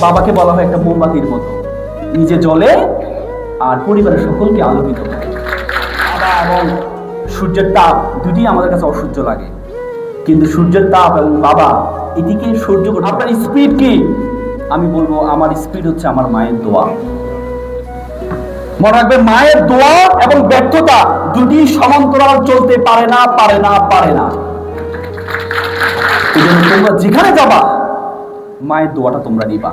বাবাকে বলা হয় একটা মোমবাতির মতো। নিজে জ্বলে আর পরিবারের সকলকে আলোকিত করে। বাবা এবং সূর্যের তাপ দুটি আমাদের কাছে অসহ্য লাগে। কিন্তু সূর্যের তাপ এবং বাবা এটিকে সহ্য করতে আপনার স্পিড কি? আমি বলব আমার স্পিড হচ্ছে আমার মায়ের দোয়া। মনে রাখবে মায়ের দোয়া এবং ব্যর্থতা দুটি সমান্তরাল চলতে পারে না পারে না পারে না। তোমরা যেখানে যাবা মায়ের দোয়াটা তোমরা নিবা।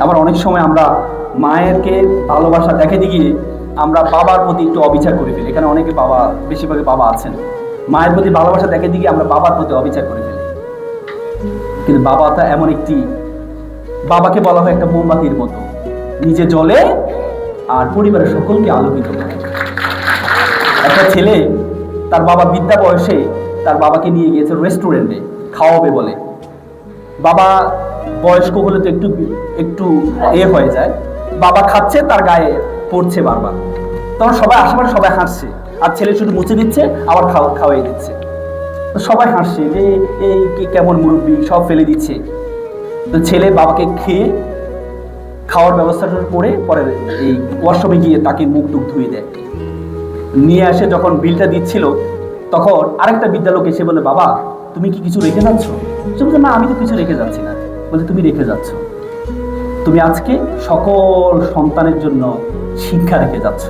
আবার অনেক সময় আমরা মায়েরকে ভালোবাসা দেখাতে গিয়ে আমরা বাবার প্রতি একটু অবিচার করে ফেলি। এখানে অনেকে বাবা, বেশিরভাগই বাবা আছেন। মায়ের প্রতি ভালোবাসা দেখাতে গিয়ে আমরা বাবার প্রতি অবিচার করে ফেলি। কিন্তু বাবা বাবাটা এমন একটি, বাবাকে বলা হয় একটা মোমবাতির মতো। নিজে জলে আর পরিবারের সকলকে আলোকিত করে। একটা ছেলে, তার বাবা বিদ্যা বয়সে তার বাবাকে নিয়ে গিয়েছে রেস্টুরেন্টে খাওয়াবে বলে। বাবা বয়স্ক হলে তো একটু একটু এ হয়ে যায়। বাবা খাচ্ছে, তার গায়ে পড়ছে বারবার। তখন সবাই আশেপাশে সবাই হাসছে। আর ছেলে শুধু মুছে দিচ্ছে, আবার খাওয়া খাওয়াই দিচ্ছে। সবাই হাসছে যে এই কি কেমন মুরব্বী, সব ফেলে দিচ্ছে। তো ছেলে বাবাকে খেয়ে খাওয়ার ব্যবস্থা করে পরে এই ওয়াশরুমে গিয়ে তাকে মুখ টুক ধুয়ে দেয়। নিয়ে এসে যখন বিলটা দিচ্ছিল, তখন আরেকটা বিদ্যালয় এসে বলে, বাবা, তুমি কি কিছু রেখে যাচ্ছ? সে বলছে, না, আমি তো কিছু রেখে যাচ্ছি না। বলে তুমি রেখে যাচ্ছ। তুমি আজকে সকল সন্তানের জন্য শিক্ষা রেখে যাচ্ছ।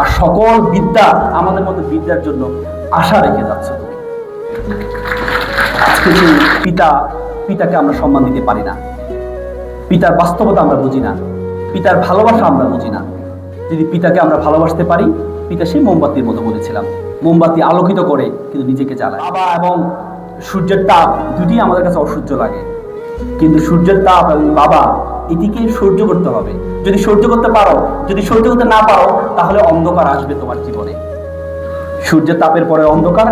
আর সকল বিদ্যা আমাদের মধ্যে বিদ্যার জন্য আশা রেখে যাচ্ছ আজকে পিতা, পিতাকে আমরা সম্মান দিতে পারি না। পিতার বাস্তবতা আমরা বুঝি না। পিতার ভালোবাসা আমরা বুঝি না। যদি পিতাকে আমরা ভালোবাসতে পারি, পিতা সেই মোমবাতির মতো বলেছিলাম। মোমবাতি আলোকিত করে কিন্তু নিজেকে জ্বালায়। বাবা এবং সূর্যের তাপ দুটি আমাদের কাছে অসহ্য লাগে। কিন্তু সূর্যের তাপ এবং বাবা, এটিকে সহ্য করতে হবে। যদি সহ্য করতে পারো, যদি সহ্য করতে না পারো, তাহলে অন্ধকার আসবে তোমার জীবনে। সূর্যের তাপের পরে অন্ধকার,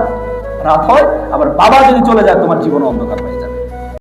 রাত হয়, আবার বাবা যদি চলে যায়, তোমার জীবনে অন্ধকার হয়ে যায়